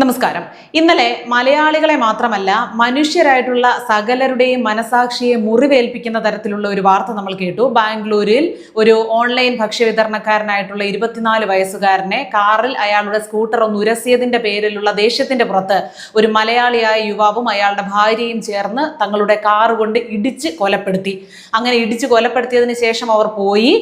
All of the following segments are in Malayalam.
നമസ്കാരം. ഇന്നലെ മലയാളികളെ മാത്രമല്ല മനുഷ്യരായിട്ടുള്ള സകലരുടെയും മനസാക്ഷിയെ മുറിവേൽപ്പിക്കുന്ന തരത്തിലുള്ള ഒരു വാർത്ത നമ്മൾ കേട്ടു. ബാംഗ്ലൂരിൽ ഒരു ഓൺലൈൻ ഭക്ഷ്യവിതരണക്കാരനായിട്ടുള്ള ഇരുപത്തിനാല് വയസ്സുകാരനെ കാറിൽ അയാളുടെ സ്കൂട്ടർ ഒന്ന് ഉരസിയതിന്റെ പേരിലുള്ള ദേഷ്യത്തിന്റെ പുറത്ത് ഒരു മലയാളിയായ യുവാവും അയാളുടെ ഭാര്യയും ചേർന്ന് തങ്ങളുടെ കാർ കൊണ്ട് ഇടിച്ച് കൊലപ്പെടുത്തി. അങ്ങനെ ഇടിച്ച് കൊലപ്പെടുത്തിയതിന് ശേഷം അവർ പോയി.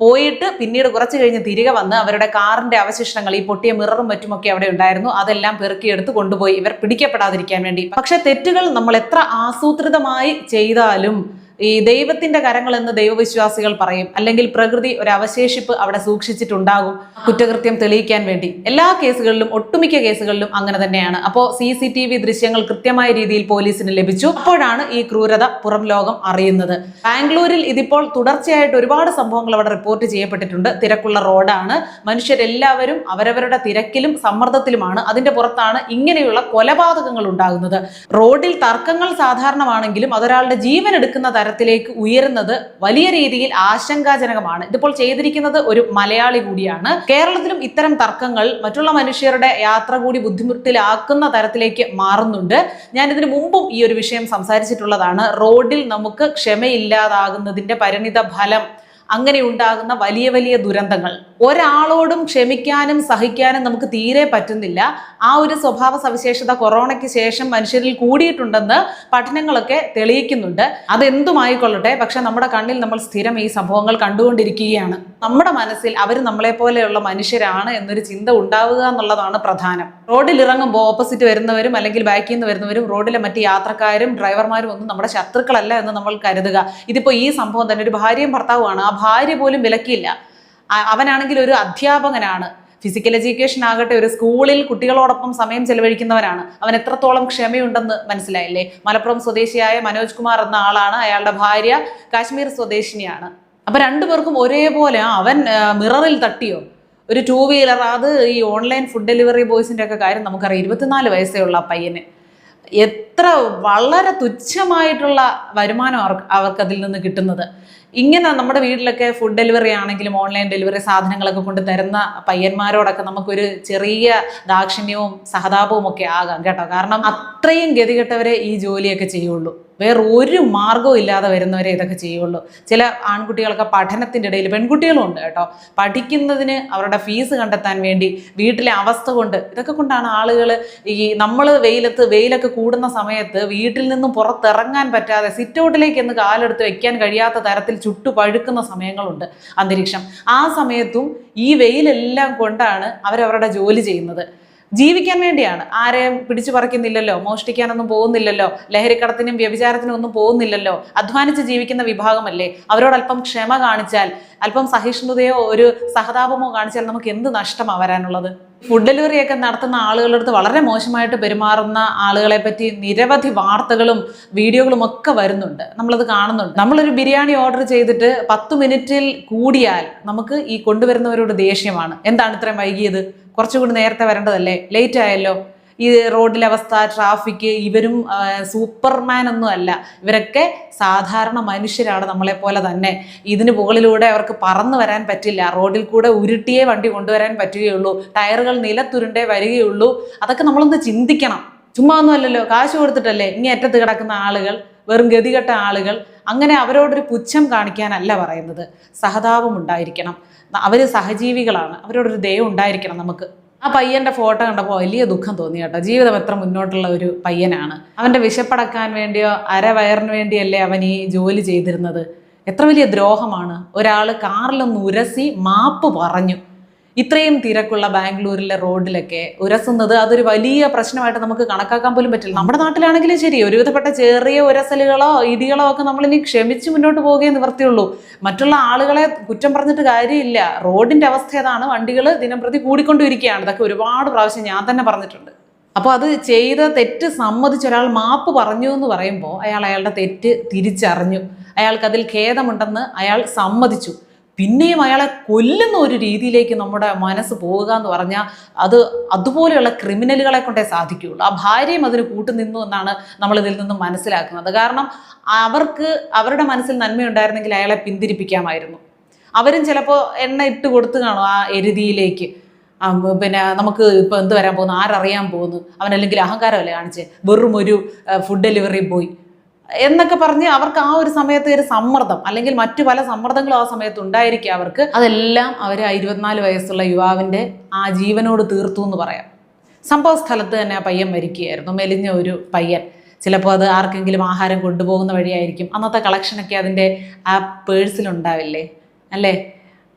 പോയിട്ട് പിന്നീട് കുറച്ച് കഴിഞ്ഞ് തിരികെ വന്ന് അവരുടെ കാറിന്റെ അവശിഷ്ടങ്ങൾ ഈ പൊട്ടിയ മിററും മറ്റുമൊക്കെ അവിടെ ഉണ്ടായിരുന്നു. അതെല്ലാം പെറുക്കിയെടുത്ത് കൊണ്ടുപോയി ഇവർ പിടിക്കപ്പെടാതിരിക്കാൻ വേണ്ടി. പക്ഷെ തെറ്റുകൾ നമ്മൾ എത്ര ആസൂത്രിതമായി ചെയ്താലും ഈ ദൈവത്തിന്റെ കരങ്ങൾ എന്ന് ദൈവവിശ്വാസികൾ പറയും. അല്ലെങ്കിൽ പ്രകൃതി ഒരു അവശേഷിപ്പ് അവിടെ സൂക്ഷിച്ചിട്ടുണ്ടാകും. കുറ്റകൃത്യം തെളിയിക്കാൻ വേണ്ടി. എല്ലാ കേസുകളിലും ഒട്ടുമിക്ക കേസുകളിലും അങ്ങനെ തന്നെയാണ്. അപ്പോൾ സി സി ടി വി ദൃശ്യങ്ങൾ കൃത്യമായ രീതിയിൽ പോലീസിന് ലഭിച്ചു. അപ്പോഴാണ് ഈ ക്രൂരത പുറം ലോകം അറിയുന്നത്. ബാംഗ്ലൂരിൽ ഇതിപ്പോൾ തുടർച്ചയായിട്ട് ഒരുപാട് സംഭവങ്ങൾ അവിടെ റിപ്പോർട്ട് ചെയ്യപ്പെട്ടിട്ടുണ്ട്. തിരക്കുള്ള റോഡാണ്. മനുഷ്യരെല്ലാവരും അവരവരുടെ തിരക്കിലും സമ്മർദ്ദത്തിലുമാണ്. അതിന്റെ പുറത്താണ് ഇങ്ങനെയുള്ള കൊലപാതകങ്ങൾ ഉണ്ടാകുന്നത്. റോഡിൽ തർക്കങ്ങൾ സാധാരണമാണെങ്കിലും അതൊരാളുടെ ജീവൻ എടുക്കുന്ന തരത്തിലേക്ക് ഉയരുന്നത് വലിയ രീതിയിൽ ആശങ്കാജനകമാണ്. ഇതിപ്പോൾ ചെയ്തിരിക്കുന്നത് ഒരു മലയാളി കൂടിയാണ്. കേരളത്തിലും ഇത്തരം തർക്കങ്ങൾ മറ്റുള്ള മനുഷ്യരുടെ യാത്ര കൂടി ബുദ്ധിമുട്ടിലാക്കുന്ന തരത്തിലേക്ക് മാറുന്നുണ്ട്. ഞാൻ ഇതിനു മുമ്പും ഈ ഒരു വിഷയം സംസാരിച്ചിട്ടുള്ളതാണ്. റോഡിൽ നമുക്ക് ക്ഷമയില്ലാതാകുന്നതിന്റെ പരിണിത ഫലം അങ്ങനെ ഉണ്ടാകുന്ന വലിയ വലിയ ദുരന്തങ്ങൾ. ഒരാളോടും ക്ഷമിക്കാനും സഹിക്കാനും നമുക്ക് തീരെ പറ്റുന്നില്ല. ആ ഒരു സ്വഭാവ സവിശേഷത കൊറോണയ്ക്ക് ശേഷം മനുഷ്യരിൽ കൂടിയിട്ടുണ്ടെന്ന് പഠനങ്ങളൊക്കെ തെളിയിക്കുന്നുണ്ട്. അതെന്തുമായിക്കൊള്ളട്ടെ? പക്ഷെ നമ്മുടെ കണ്ണിൽ നമ്മൾ സ്ഥിരം ഈ സംഭവങ്ങൾ കണ്ടുകൊണ്ടിരിക്കുകയാണ്. നമ്മുടെ മനസ്സിൽ അവർ നമ്മളെ പോലെയുള്ള മനുഷ്യരാണ് എന്നൊരു ചിന്ത ഉണ്ടാവുക എന്നുള്ളതാണ് പ്രധാനം. റോഡിൽ ഇറങ്ങുമ്പോൾ ഓപ്പോസിറ്റ് വരുന്നവരും അല്ലെങ്കിൽ ബാക്കിൽ നിന്ന് വരുന്നവരും റോഡിലെ മറ്റ് യാത്രക്കാരും ഡ്രൈവർമാരും ഒന്നും നമ്മുടെ ശത്രുക്കളല്ല എന്ന് നമ്മൾ കരുതുക. ഇതിപ്പോൾ ഈ സംഭവം തന്നെ ഒരു ഭാര്യയും ഭർത്താവുമാണ്. ആ ഭാര്യ പോലും വിലക്കിയില്ല. അവനാണെങ്കിൽ ഒരു അധ്യാപകനാണ്. ഫിസിക്കൽ എഡ്യൂക്കേഷൻ ആകട്ടെ ഒരു സ്കൂളിൽ കുട്ടികളോടൊപ്പം സമയം ചെലവഴിക്കുന്നവരാണ് അവൻ എത്രത്തോളം ക്ഷമയുണ്ടെന്ന് മനസ്സിലായില്ലേ? മലപ്പുറം സ്വദേശിയായ മനോജ് കുമാർ എന്ന ആളാണ് അയാളുടെ ഭാര്യ. കാശ്മീർ സ്വദേശിനിയാണ്. അപ്പൊ രണ്ടുപേർക്കും ഒരേപോലെ അവൻ മിററിൽ തട്ടിയോ? ഒരു ടൂ വീലർ അത് ഈ ഓൺലൈൻ ഫുഡ് ഡെലിവറി ബോയ്സിന്റെ ഒക്കെ കാര്യം നമുക്കറിയാം. ഇരുപത്തിനാല് വയസ്സേ ഉള്ള പയ്യന്. എത്ര വളരെ തുച്ഛമായിട്ടുള്ള വരുമാനം അവർക്ക് അവർക്കതിൽ നിന്ന് കിട്ടുന്നത്. ഇങ്ങനെ നമ്മുടെ വീട്ടിലൊക്കെ ഫുഡ് ഡെലിവറി ആണെങ്കിലും ഓൺലൈൻ ഡെലിവറി സാധനങ്ങളൊക്കെ കൊണ്ട് തരുന്ന പയ്യന്മാരോടൊക്കെ നമുക്കൊരു ചെറിയ ദാക്ഷിണ്യവും സഹതാപവും ഒക്കെ ആകാം കേട്ടോ. കാരണം അത്രയും ഗതികെട്ടവരെ ഈ ജോലിയൊക്കെ ചെയ്യുള്ളൂ. വേറെ ഒരു മാർഗവും ഇല്ലാതെ വരുന്നവരെ ഇതൊക്കെ ചെയ്യുള്ളൂ. ചില ആൺകുട്ടികളൊക്കെ പഠനത്തിന്റെ ഇടയിൽ പെൺകുട്ടികളും ഉണ്ട് കേട്ടോ. പഠിക്കുന്നതിന് അവരുടെ ഫീസ് കണ്ടെത്താൻ വേണ്ടി വീട്ടിലെ അവസ്ഥ കൊണ്ട് ഇതൊക്കെ കൊണ്ടാണ് ആളുകൾ ഈ നമ്മൾ വെയിലത്ത് വെയിലൊക്കെ കൂടുന്ന സമയത്ത് വീട്ടിൽ നിന്നും പുറത്തിറങ്ങാൻ പറ്റാതെ സിറ്റൗട്ടിലേക്ക് എന്ന് കാലെടുത്ത് വെക്കാൻ കഴിയാത്ത തരത്തിൽ ചുട്ടു പഴുക്കുന്ന സമയങ്ങളുണ്ട് അന്തരീക്ഷം. ആ സമയത്തും ഈ വെയിലെല്ലാം കൊണ്ടാണ് അവരവരുടെ ജോലി ചെയ്യുന്നത്. ജീവിക്കാൻ വേണ്ടിയാണ്. ആരെയും പിടിച്ചു പറിക്കുന്നില്ലല്ലോ മോഷ്ടിക്കാനൊന്നും പോകുന്നില്ലല്ലോ ലഹരിക്കടത്തിനും വ്യഭിചാരത്തിനും ഒന്നും പോകുന്നില്ലല്ലോ അധ്വാനിച്ച് ജീവിക്കുന്ന വിഭാഗമല്ലേ? അവരോട് അല്പം ക്ഷമ കാണിച്ചാൽ അല്പം സഹിഷ്ണുതയോ ഒരു സഹതാപമോ കാണിച്ചാൽ നമുക്ക് എന്ത് നഷ്ടമാണ് വരാനുള്ളത്? ഫുഡ് ഡെലിവറി ഒക്കെ നടത്തുന്ന ആളുകളുടെ അടുത്ത് വളരെ മോശമായിട്ട് പെരുമാറുന്ന ആളുകളെ പറ്റി നിരവധി വാർത്തകളും വീഡിയോകളും ഒക്കെ വരുന്നുണ്ട്. നമ്മളത് കാണുന്നുണ്ട്. നമ്മളൊരു ബിരിയാണി ഓർഡർ ചെയ്തിട്ട് പത്ത് മിനിറ്റിൽ കൂടിയാൽ നമുക്ക് ഈ കൊണ്ടുവരുന്നവരോട് ദേഷ്യമാണ്. എന്താണ് ഇത്രയും വൈകിയത്? കുറച്ചുകൂടി നേരത്തെ വരേണ്ടതല്ലേ? ലേറ്റ് ആയല്ലോ. ഈ റോഡിലെ അവസ്ഥ ട്രാഫിക് ഇവരും സൂപ്പർമാൻ ഒന്നും അല്ല. ഇവരൊക്കെ സാധാരണ മനുഷ്യരാണ് നമ്മളെ പോലെ തന്നെ. ഇതിന് മുകളിലൂടെ അവർക്ക് പറന്നു വരാൻ പറ്റില്ല. റോഡിൽ കൂടെ ഉരുട്ടിയേ വണ്ടി കൊണ്ടുവരാൻ പറ്റുകയുള്ളൂ. ടയറുകൾ നിലത്തുരുണ്ടേ വരികയുള്ളൂ. അതൊക്കെ നമ്മളൊന്ന് ചിന്തിക്കണം. ചുമ്മാ ഒന്നുമല്ലല്ലോ കാശ് കൊടുത്തിട്ടല്ലേ ഇങ്ങനെ അറ്റത്ത് കിടക്കുന്ന ആളുകൾ വെറും ഗതികെട്ട ആളുകൾ അങ്ങനെ അവരോടൊരു പുച്ഛം കാണിക്കാനല്ല പറയുന്നത്. സഹതാപം ഉണ്ടായിരിക്കണം. അവർ സഹജീവികളാണ്. അവരോടൊരു ദയം ഉണ്ടായിരിക്കണം നമുക്ക്. ആ പയ്യന്റെ ഫോട്ടോ കണ്ടപ്പോൾ വലിയ ദുഃഖം തോന്നി കേട്ടോ. ജീവിതം എത്ര മുന്നോട്ടുള്ള ഒരു പയ്യനാണ്. അവന്റെ വിശപ്പടക്കാൻ വേണ്ടിയോ അരവയറിന് വേണ്ടിയല്ലേ അവൻ ഈ ജോലി ചെയ്തിരുന്നത്? എത്ര വലിയ ദ്രോഹമാണ്. ഒരാൾ കാറിലൊന്ന് ഉരസി മാപ്പ് പറഞ്ഞു. ഇത്രയും തിരക്കുള്ള ബാംഗ്ലൂരിലെ റോഡിലൊക്കെ ഉരസുന്നത് അതൊരു വലിയ പ്രശ്നമായിട്ട് നമുക്ക് കണക്കാക്കാൻ പോലും പറ്റില്ല. നമ്മുടെ നാട്ടിലാണെങ്കിലും ശരി ഒരുവിധപ്പെട്ട ചെറിയ ഉരസലുകളോ ഇടികളോ ഒക്കെ നമ്മളിനി ക്ഷമിച്ച് മുന്നോട്ട് പോകേ നിവർത്തിയുള്ളൂ. മറ്റുള്ള ആളുകളെ കുറ്റം പറഞ്ഞിട്ട് കാര്യമില്ല. റോഡിന്റെ അവസ്ഥ ഏതാണ്? വണ്ടികൾ ദിനം പ്രതി കൂടിക്കൊണ്ടിരിക്കുകയാണ്. ഇതൊക്കെ ഒരുപാട് പ്രാവശ്യം ഞാൻ തന്നെ പറഞ്ഞിട്ടുണ്ട്. അപ്പോൾ അത് ചെയ്ത തെറ്റ് സമ്മതിച്ച ഒരാൾ മാപ്പ് പറഞ്ഞു എന്ന് പറയുമ്പോൾ അയാൾ അയാളുടെ തെറ്റ് തിരിച്ചറിഞ്ഞു. അയാൾക്ക് അതിൽ ഖേദമുണ്ടെന്ന് അയാൾ സമ്മതിച്ചു. പിന്നെയും അയാളെ കൊല്ലുന്ന ഒരു രീതിയിലേക്ക് നമ്മുടെ മനസ്സ് പോവുക എന്ന് പറഞ്ഞാൽ അത് അതുപോലെയുള്ള ക്രിമിനലുകളെ കൊണ്ടേ സാധിക്കുകയുള്ളൂ. ആ ഭാര്യയും അതിന് കൂട്ടുനിന്നു എന്നാണ് നമ്മൾ ഇതിൽ നിന്നും മനസ്സിലാക്കുന്നത്. കാരണം അവർക്ക് അവരുടെ മനസ്സിൽ നന്മയുണ്ടായിരുന്നെങ്കിൽ അയാളെ പിന്തിരിപ്പിക്കാമായിരുന്നു. അവരും ചിലപ്പോൾ എണ്ണ ഇട്ട് കൊടുത്തു കാണും ആ എരുതിയിലേക്ക്. പിന്നെ നമുക്ക് ഇപ്പൊ എന്ത് വരാൻ പോകുന്നു? ആരറിയാൻ പോകുന്നു? അവനല്ലെങ്കിൽ അഹങ്കാരമല്ലേ കാണിച്ച്? വെറും ഒരു ഫുഡ് ഡെലിവറി പോയി എന്നൊക്കെ പറഞ്ഞ് അവർക്ക് ആ ഒരു സമയത്ത് ഒരു സമ്മർദ്ദം അല്ലെങ്കിൽ മറ്റു പല സമ്മർദ്ദങ്ങളും ആ സമയത്ത് ഉണ്ടായിരിക്കും അവർക്ക്. അതെല്ലാം അവർ ഇരുപത്തിനാല് വയസ്സുള്ള യുവാവിന്റെ ആ ജീവനോട് തീർത്തു എന്ന് പറയാം. സംഭവ സ്ഥലത്ത് തന്നെ ആ പയ്യൻ മരിക്കുകയായിരുന്നു മെലിഞ്ഞ ഒരു പയ്യൻ. ചിലപ്പോൾ അത് ആർക്കെങ്കിലും ആഹാരം കൊണ്ടുപോകുന്ന വഴിയായിരിക്കും. അന്നത്തെ കളക്ഷനൊക്കെ അതിന്റെ ആ പേഴ്സിലുണ്ടാവില്ലേ അല്ലേ?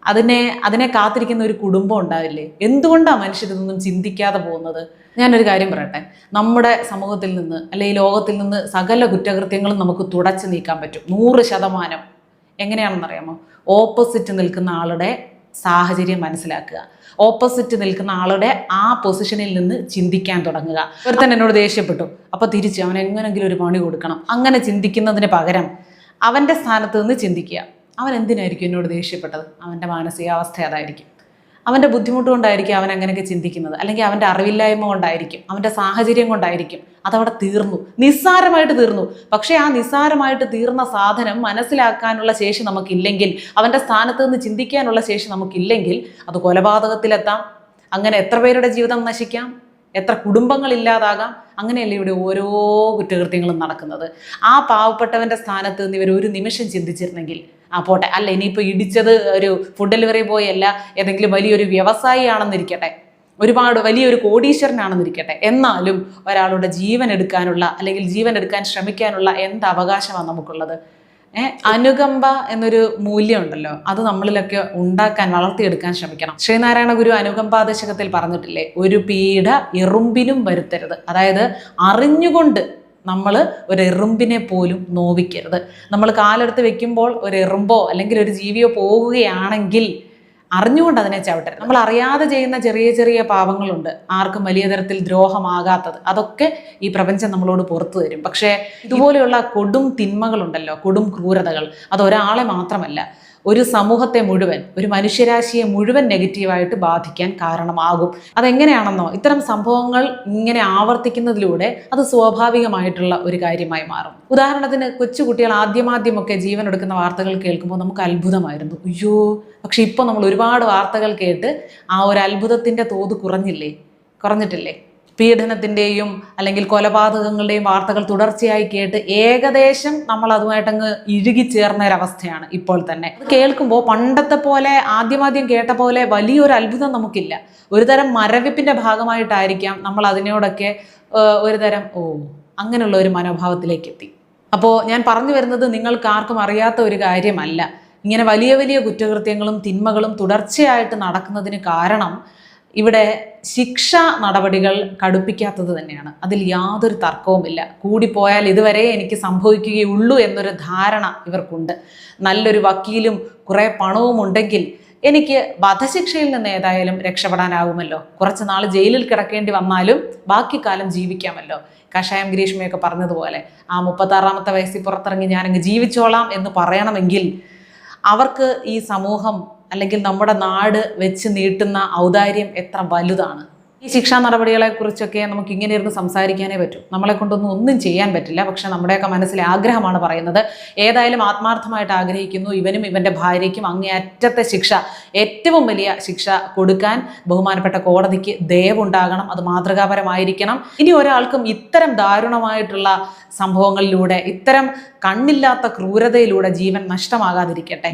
അതിനെ അതിനെ കാത്തിരിക്കുന്ന ഒരു കുടുംബം ഉണ്ടാവില്ലേ? എന്തുകൊണ്ടാണ് മനുഷ്യരിതൊന്നും ചിന്തിക്കാതെ പോകുന്നത്? ഞാനൊരു കാര്യം പറയട്ടെ. നമ്മുടെ സമൂഹത്തിൽ നിന്ന് അല്ലെങ്കിൽ ലോകത്തിൽ നിന്ന് സകല കുറ്റകൃത്യങ്ങളും നമുക്ക് തുടച്ചു നീക്കാൻ പറ്റും. നൂറ് ശതമാനം. എങ്ങനെയാണെന്നറിയാമോ? ഓപ്പോസിറ്റ് നിൽക്കുന്ന ആളുടെ സാഹചര്യം മനസ്സിലാക്കുക. ഓപ്പോസിറ്റ് നിൽക്കുന്ന ആളുടെ ആ പൊസിഷനിൽ നിന്ന് ചിന്തിക്കാൻ തുടങ്ങുക. ഒരുത്തൻ എന്നോട് ദേഷ്യപ്പെട്ടു. അപ്പോൾ തിരിച്ച് അവൻ എങ്ങനെങ്കിലും ഒരു പണി കൊടുക്കണം. അങ്ങനെ ചിന്തിക്കുന്നതിന് പകരം അവന്റെ സ്ഥാനത്ത് നിന്ന് ചിന്തിക്കുക. അവൻ എന്തിനായിരിക്കും എന്നോട് ദേഷ്യപ്പെട്ടത്? അവന്റെ മാനസികാവസ്ഥ അതായിരിക്കും. അവന്റെ ബുദ്ധിമുട്ട് കൊണ്ടായിരിക്കും അവൻ അങ്ങനെയൊക്കെ ചിന്തിക്കുന്നത്. അല്ലെങ്കിൽ അവന്റെ അറിവില്ലായ്മ കൊണ്ടായിരിക്കും അവന്റെ സാഹചര്യം കൊണ്ടായിരിക്കും അതവിടെ തീർന്നു. നിസ്സാരമായിട്ട് തീർന്നു. പക്ഷേ ആ നിസ്സാരമായിട്ട് തീർന്ന സാധനം മനസ്സിലാക്കാനുള്ള ശേഷി നമുക്കില്ലെങ്കിൽ അവന്റെ സ്ഥാനത്ത് നിന്ന് ചിന്തിക്കാനുള്ള ശേഷി നമുക്കില്ലെങ്കിൽ അത് കൊലപാതകത്തിലെത്താം. അങ്ങനെ എത്ര പേരുടെ ജീവിതം നശിക്കാം? എത്ര കുടുംബങ്ങൾ ഇല്ലാതാകാം? അങ്ങനെയല്ലേ ഇവിടെ ഓരോ കുറ്റകൃത്യങ്ങളും നടക്കുന്നത്. ആ പാവപ്പെട്ടവന്റെ സ്ഥാനത്ത് നിന്ന് ഇവർ ഒരു നിമിഷം ചിന്തിച്ചിരുന്നെങ്കിൽ ആ പോട്ടെ. അല്ല ഇനിയിപ്പോൾ ഇടിച്ചത് ഒരു ഫുഡ് ഡെലിവറി ബോയ് അല്ല ഏതെങ്കിലും വലിയൊരു വ്യവസായി ആണെന്നിരിക്കട്ടെ ഒരുപാട് വലിയൊരു കോടീശ്വരനാണെന്നിരിക്കട്ടെ. എന്നാലും ഒരാളുടെ ജീവൻ എടുക്കാനുള്ള അല്ലെങ്കിൽ ജീവൻ എടുക്കാൻ ശ്രമിക്കാനുള്ള എന്ത് അവകാശമാണ് നമുക്കുള്ളത്? ഏഹ് അനുകമ്പ എന്നൊരു മൂല്യമുണ്ടല്ലോ. അത് നമ്മളിലൊക്കെ ഉണ്ടാക്കാൻ വളർത്തിയെടുക്കാൻ ശ്രമിക്കണം. ശ്രീനാരായണ ഗുരു അനുകമ്പാദശകത്തിൽ പറഞ്ഞിട്ടില്ലേ ഒരു പീഡ ഇറുമ്പിനും വരുത്തരുത്. അതായത് അറിഞ്ഞുകൊണ്ട് നമ്മൾ ഒരു എറുമ്പിനെ പോലും നോവിക്കരുത്. നമ്മൾ കാലെടുത്ത് വെക്കുമ്പോൾ ഒരു എറുമ്പോ അല്ലെങ്കിൽ ഒരു ജീവിയോ പോകുകയാണെങ്കിൽ അറിഞ്ഞുകൊണ്ട് അതിനെ ചവിട്ടരുത്. നമ്മൾ അറിയാതെ ചെയ്യുന്ന ചെറിയ ചെറിയ പാപങ്ങളുണ്ട്. ആർക്കും വലിയ തരത്തിൽ ദ്രോഹമാകാത്തത്. അതൊക്കെ ഈ പ്രപഞ്ചം നമ്മളോട് പുറത്തു തരും. പക്ഷേ ഇതുപോലെയുള്ള കൊടും തിന്മകളുണ്ടല്ലോ. കൊടും ക്രൂരതകൾ. അത് ഒരാളെ മാത്രമല്ല. ഒരു സമൂഹത്തെ മുഴുവൻ ഒരു മനുഷ്യരാശിയെ മുഴുവൻ നെഗറ്റീവായിട്ട് ബാധിക്കാൻ കാരണമാകും. അതെങ്ങനെയാണെന്നോ ഇത്തരം സംഭവങ്ങൾ ഇങ്ങനെ ആവർത്തിക്കുന്നതിലൂടെ അത് സ്വാഭാവികമായിട്ടുള്ള ഒരു കാര്യമായി മാറും. ഉദാഹരണത്തിന് കൊച്ചുകുട്ടികൾ ആദ്യമാദ്യമൊക്കെ ജീവൻ എടുക്കുന്ന വാർത്തകൾ കേൾക്കുമ്പോൾ നമുക്ക് അത്ഭുതമായിരുന്നു. അയ്യോ പക്ഷെ ഇപ്പോൾ നമ്മൾ ഒരുപാട് വാർത്തകൾ കേട്ട് ആ ഒരു അത്ഭുതത്തിന്റെ തോത് കുറഞ്ഞില്ലേ? കുറഞ്ഞിട്ടില്ലേ? പീഡനത്തിന്റെയും അല്ലെങ്കിൽ കൊലപാതകങ്ങളുടെയും വാർത്തകൾ തുടർച്ചയായി കേട്ട് ഏകദേശം നമ്മൾ അതുമായിട്ടങ്ങ് ഇഴുകിച്ചേർന്ന ഒരവസ്ഥയാണ് ഇപ്പോൾ തന്നെ. കേൾക്കുമ്പോൾ പണ്ടത്തെ പോലെ ആദ്യമാദ്യം കേട്ട പോലെ വലിയൊരു അത്ഭുതം നമുക്കില്ല. ഒരുതരം മരവിപ്പിന്റെ ഭാഗമായിട്ടായിരിക്കാം നമ്മൾ അതിനോടൊക്കെ ഒരു ഒരുതരം ഓ അങ്ങനെയുള്ള ഒരു മനോഭാവത്തിലേക്ക് എത്തി. അപ്പോൾ ഞാൻ പറഞ്ഞു വരുന്നത് നിങ്ങൾക്ക് ആർക്കും അറിയാത്ത ഒരു കാര്യമല്ല. ഇങ്ങനെ വലിയ വലിയ കുറ്റകൃത്യങ്ങളും തിന്മകളും തുടർച്ചയായിട്ട് നടക്കുന്നതിന് കാരണം ഇവിടെ ശിക്ഷ നടപടികൾ കടുപ്പിക്കാത്തത് തന്നെയാണ്. അതിൽ യാതൊരു തർക്കവുമില്ല. കൂടിപ്പോയാൽ ഇതുവരെ എനിക്ക് സംഭവിക്കുകയുള്ളൂ എന്നൊരു ധാരണ ഇവർക്കുണ്ട്. നല്ലൊരു വക്കീലും കുറേ പണവും ഉണ്ടെങ്കിൽ എനിക്ക് വധശിക്ഷയിൽ നിന്ന് ഏതായാലും രക്ഷപ്പെടാനാകുമല്ലോ കുറച്ച് നാൾ ജയിലിൽ കിടക്കേണ്ടി വന്നാലും ബാക്കി കാലം ജീവിക്കാമല്ലോ. കഷായം ഗ്രീഷ്മയൊക്കെ പറഞ്ഞതുപോലെ ആ മുപ്പത്താറാമത്തെ വയസ്സിൽ പുറത്തിറങ്ങി ഞാനങ്ങ് ജീവിച്ചോളാം എന്ന് പറയണമെങ്കിൽ അവർക്ക് ഈ സമൂഹം അല്ലെങ്കിൽ നമ്മുടെ നാട് വെച്ച് നീട്ടുന്ന ഔദാര്യം എത്ര വലുതാണ്? ഈ ശിക്ഷാ നടപടികളെ കുറിച്ചൊക്കെ നമുക്ക് ഇങ്ങനെ ഇരുന്ന് സംസാരിക്കാനേ പറ്റൂ. നമ്മളെ കൊണ്ടൊന്നും ഒന്നും ചെയ്യാൻ പറ്റില്ല. പക്ഷെ നമ്മുടെയൊക്കെ മനസ്സിലെ ആഗ്രഹമാണ് പറയുന്നത്. ഏതായാലും ആത്മാർത്ഥമായിട്ട് ആഗ്രഹിക്കുന്നു ഇവനും ഇവന്റെ ഭാര്യയ്ക്കും അങ്ങേയറ്റത്തെ ശിക്ഷ ഏറ്റവും വലിയ ശിക്ഷ കൊടുക്കാൻ ബഹുമാനപ്പെട്ട കോടതിക്ക് ദയവുണ്ടാകണം. അത് മാതൃകാപരമായിരിക്കണം. ഇനി ഒരാൾക്കും ഇത്തരം ദാരുണമായിട്ടുള്ള സംഭവങ്ങളിലൂടെ ഇത്തരം കണ്ണില്ലാത്ത ക്രൂരതയിലൂടെ ജീവൻ നഷ്ടമാകാതിരിക്കട്ടെ.